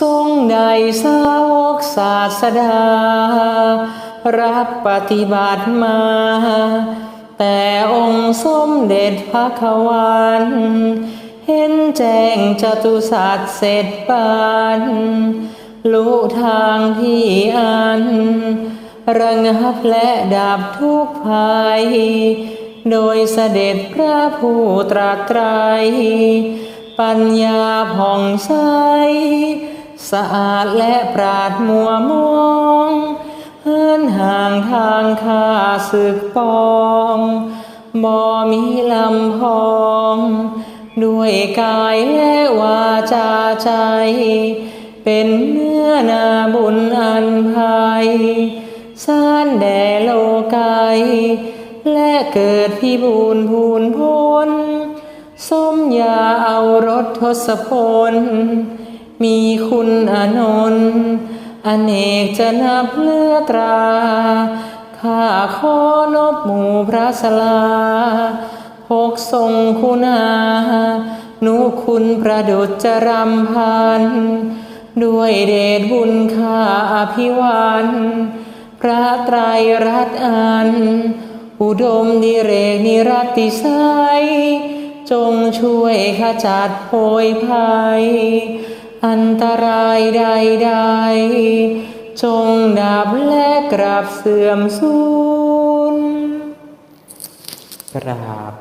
ทรงได้สาวกศาสดา รับปฏิบัติมา แต่องค์สมเด็จพระขวันเห็นแจ้งจตุศาสตร์เสร็จปานรู้ทางที่อัน ระงับและดับทุกภัย โดยเสด็จพระผู้ตรัสไตรปัญญาผ่องใส สะอาดและปราดมัวมองเหินห่างทางข้าศึกปองบ่มีลำพอง ด้วยกายและวาจาใจ เป็นเนื้อนาบุญอันภัยสานแด่โลกายและเกิดพิบูรพูนพ้นสมยาเอารถทศพล มีคุณอนนท์อเนกจะนับเลือตรา ข้าขอนบหมู่พระสลาพกทรงคุณา นุคุณประดุจจรำพัน ด้วยเดชบุญข้าอภิวันพระไตรรัตน์อัน อุดมดิเรกนิรัติไสยจงช่วยขจัดโพยภัย อันตรายใดๆ จงดับและกราบเสื่อมสูญกราบ